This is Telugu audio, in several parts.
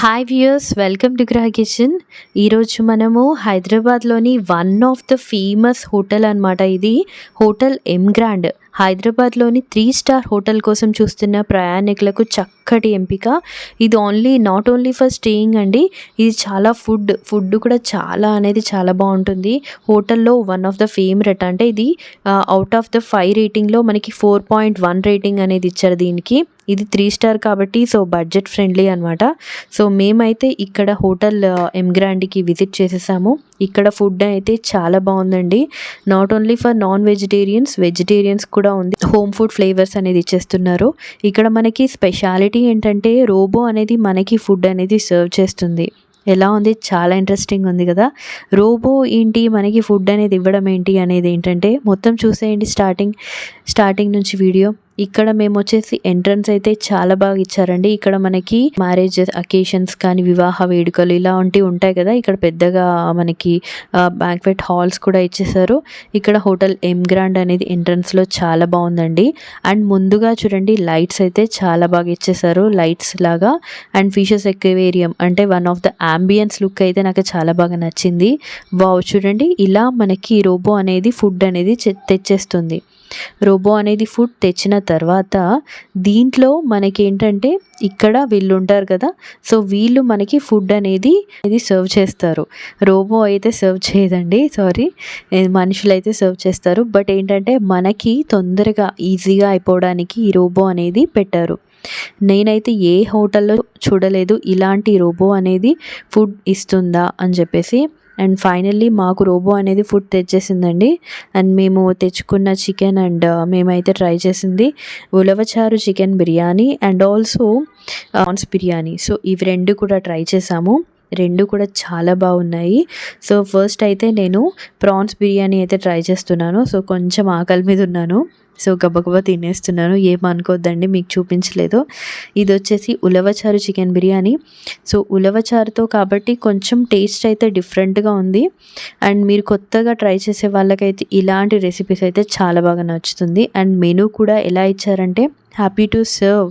Hi viewers welcome to Gruha kitchen ఈరోజు మనము హైదరాబాద్లోని one of the famous hotel అన్నమాట ఇది. హోటల్ ఎమ్ గ్రాండ్ హైదరాబాద్లోని త్రీ స్టార్ హోటల్ కోసం చూస్తున్న ప్రయాణికులకు చక్కటి ఎంపిక. ఇది only not only for staying అండి. ఇది చాలా ఫుడ్ ఫుడ్ కూడా చాలా అనేది చాలా బాగుంటుంది. హోటల్లో వన్ ఆఫ్ ద ఫేవరెట్ అంటే ఇది అవుట్ ఆఫ్ ద ఫైవ్ రేటింగ్లో మనకి ఫోర్ పాయింట్ వన్ రేటింగ్ అనేది ఇచ్చారు దీనికి. ఇది త్రీ స్టార్ కాబట్టి సో బడ్జెట్ ఫ్రెండ్లీ అనమాట సో మేమైతే ఇక్కడ హోటల్ ఎమ్ గ్రాండ్కి విజిట్ చేసేసాము. ఇక్కడ ఫుడ్ అయితే చాలా బాగుందండి. Not only for non vegetarians vegetarians కూడా ఉంది. హోమ్ ఫుడ్ ఫ్లేవర్స్ అనేది ఇచ్చేస్తున్నారు. ఇక్కడ మనకి స్పెషాలిటీ ఏంటంటే రోబో అనేది మనకి ఫుడ్ అనేది సర్వ్ చేస్తుంది. ఎలా ఉంది? చాలా ఇంట్రెస్టింగ్ ఉంది కదా. రోబో ఏంటి? మనకి ఫుడ్ అనేది ఇవ్వడం ఏంటి అనేది ఏంటంటే మొత్తం చూసేయండి స్టార్టింగ్ స్టార్టింగ్ నుంచి వీడియో ఇక్కడ మేము వచ్చేసి ఎంట్రన్స్ అయితే చాలా బాగా ఇచ్చారండి. ఇక్కడ మనకి మ్యారేజ్ అకేషన్స్ కానీ వివాహ వేడుకలు ఇలాంటివి ఉంటాయి కదా. ఇక్కడ పెద్దగా మనకి బ్యాంక్వెట్ హాల్స్ కూడా ఇచ్చేసారు ఇక్కడ హోటల్ ఎం గ్రాండ్ అనేది ఎంట్రన్స్లో చాలా బాగుందండి. అండ్ ముందుగా చూడండి లైట్స్ అయితే చాలా బాగా ఇచ్చేసారు లైట్స్ లాగా. అండ్ ఫిషెస్ ఎక్వేరియం అంటే one of the ambience look అయితే నాకు చాలా బాగా నచ్చింది. వావ్ చూడండి ఇలా మనకి రోబో అనేది ఫుడ్ అనేది తెచ్చేస్తుంది. రోబో అనేది ఫుడ్ తెచ్చిన తర్వాత దీంట్లో మనకి ఏంటంటే ఇక్కడ వీళ్ళు ఉంటారు కదా సో వీళ్ళు మనకి ఫుడ్ అనేది ఇది సర్వ్ చేస్తారు. రోబో అయితే సర్వ్ చేయదండి సారీ. మనుషులు అయితే సర్వ్ చేస్తారు. బట్ ఏంటంటే మనకి తొందరగా ఈజీగా అయిపోవడానికి ఈ రోబో అనేది పెట్టారు. నేనైతే ఏ హోటల్లో చూడలేదు ఇలాంటి రోబో అనేది ఫుడ్ ఇస్తుందా అని చెప్పేసి అండ్ ఫైనల్లీ మాకు రోబో అనేది ఫుడ్ తెచ్చేసిందండి. అండ్ మేము తెచ్చుకున్న చికెన్ అండ్ మేమైతే ట్రై చేసింది. Ulavacharu chicken biryani and also prawns biryani. So ఇవి రెండు కూడా ట్రై చేసాము. రెండు కూడా చాలా బాగున్నాయి. సో ఫస్ట్ అయితే నేను ప్రాన్స్ బిర్యానీ అయితే ట్రై చేస్తున్నాను. సో కొంచెం ఆకలి మీద ఉన్నాను. సో గబగబా తినేస్తున్నాను ఏమనుకోద్దండి మీకు చూపించలేదు. ఇది వచ్చేసి ఉలవచారు చికెన్ బిర్యానీ. సో ఉలవచారుతో కాబట్టి కొంచెం టేస్ట్ అయితే డిఫరెంట్గా ఉంది. అండ్ మీరు కొత్తగా ట్రై చేసే వాళ్ళకైతే ఇలాంటి రెసిపీస్ అయితే చాలా బాగా నచ్చుతుంది. అండ్ మెనూ కూడా ఎలా ఇచ్చారంటే హ్యాపీ టు సర్వ్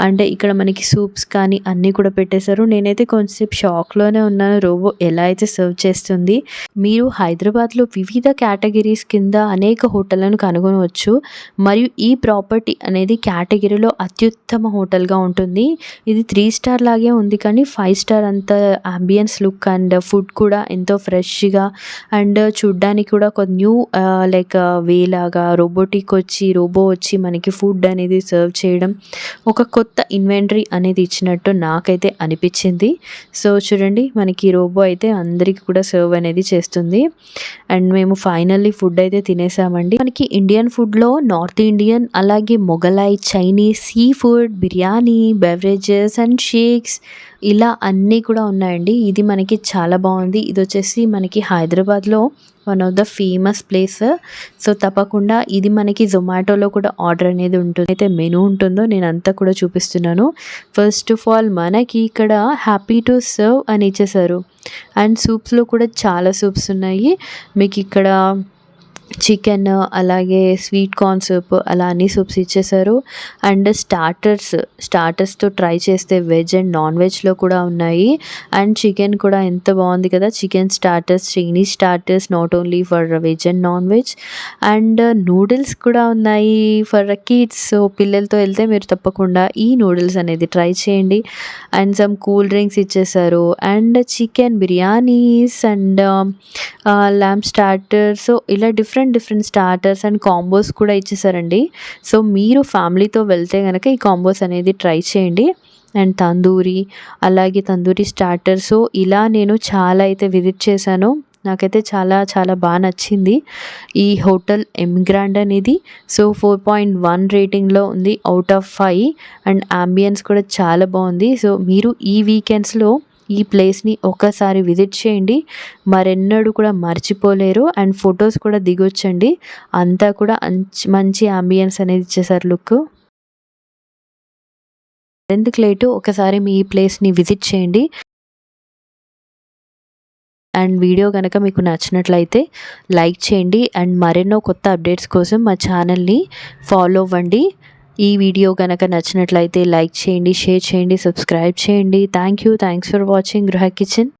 అంటే ఇక్కడ మనకి సూప్స్ కానీ అన్నీ కూడా పెట్టేశారు. నేనైతే కొంచెంసేపు షాక్లోనే ఉన్నాను. రోబో ఎలా అయితే సర్వ్ చేస్తుంది? మీరు హైదరాబాద్లో వివిధ కేటగిరీస్ కింద అనేక హోటళ్ళను కనుగొనవచ్చు. మరియు ఈ ప్రాపర్టీ అనేది కేటగిరీలో అత్యుత్తమ హోటల్గా ఉంటుంది. ఇది త్రీ స్టార్ లాగే ఉంది. కానీ ఫైవ్ స్టార్ అంత అంబియన్స్ లుక్ అండ్ ఫుడ్ కూడా ఎంతో ఫ్రెష్గా అండ్ చూడ్డానికి కూడా ఒక న్యూ లైక్ వేలాగా రోబోటిక్ వచ్చి రోబో వచ్చి మనకి ఫుడ్ అనేది సర్వ్ చేయడం ఒక కొత్త ఇన్వెంటరీ అనేది ఇచ్చినట్టు నాకైతే అనిపించింది. సో చూడండి మనకి రోబో అయితే అందరికీ కూడా సర్వ్ అనేది చేస్తుంది. అండ్ మేము ఫైనల్లీ ఫుడ్ అయితే తినేసామండి. మనకి ఇండియన్ ఫుడ్లో నార్త్ ఇండియన్ అలాగే Mughlai Chinese sea food biryani beverages and shakes ఇలా అన్నీ కూడా ఉన్నాయండి. ఇది మనకి చాలా బాగుంది. ఇది వచ్చేసి మనకి హైదరాబాద్లో one of the famous place so తప్పకుండా ఇది మనకి జొమాటోలో కూడా ఆర్డర్ అనేది ఉంటుంది. అయితే మెనూ ఉంటుందో నేను అంతా కూడా చూపిస్తున్నాను. ఫస్ట్ ఆఫ్ ఆల్ మనకి ఇక్కడ హ్యాపీ టు సర్వ్ అని ఇచ్చేసారు అండ్ సూప్స్లో కూడా చాలా సూప్స్ ఉన్నాయి. మీకు ఇక్కడ చికెన్ అలాగే స్వీట్ కార్న్ సూప్ అలా అన్ని సూప్స్ ఇచ్చేసారు. అండ్ స్టార్టర్స్ స్టార్టర్స్తో ట్రై చేస్తే వెజ్ అండ్ నాన్ వెజ్లో కూడా ఉన్నాయి. అండ్ చికెన్ కూడా ఎంత బాగుంది కదా chicken starters Chinese starters not only for veg and non veg. And noodles కూడా ఉన్నాయి ఫర్ కిడ్స్. సో పిల్లలతో వెళ్తే మీరు తప్పకుండా ఈ నూడిల్స్ అనేది ట్రై చేయండి. అండ్ సమ్ కూల్ డ్రింక్స్ ఇచ్చేసారు. And chicken biryanis and lamp starter. So ఇలా different different different starters and combos కూడా ఇచ్చేసారండి. సో మీరు ఫ్యామిలీతో వెళ్తే కనుక ఈ కాంబోస్ అనేది ట్రై చేయండి. అండ్ తందూరి అలాగే తందూరి స్టార్టర్స్ ఇలా నేను చాలా అయితే విజిట్ చేశాను. నాకైతే చాలా చాలా బాగా నచ్చింది. ఈ హోటల్ ఎమిగ్రాండ్ అనేది. సో ఫోర్ పాయింట్ వన్ రేటింగ్లో ఉంది out of five and ambience కూడా చాలా బాగుంది. సో మీరు ఈ వీకెండ్స్లో ఈ ప్లేస్ని ఒక్కసారి విజిట్ చేయండి. మరెన్నడూ కూడా మర్చిపోలేరు. అండ్ ఫొటోస్ కూడా దిగొచ్చండి. అంతా కూడా మంచి అంబియన్స్ అనేది ఇచ్చేసారు లుక్. ఎందుకు లేటు? ఒకసారి మీ ఈ ప్లేస్ని విజిట్ చేయండి. అండ్ వీడియో కనుక మీకు నచ్చినట్లయితే లైక్ చేయండి. అండ్ మరెన్నో కొత్త అప్డేట్స్ కోసం మా ఛానల్ని ఫాలో అవ్వండి. ఈ వీడియో కనుక నచ్చినట్లయితే లైక్ చేయండి షేర్ చేయండి సబ్స్క్రైబ్ చేయండి. Thank you thanks for watching Gruha kitchen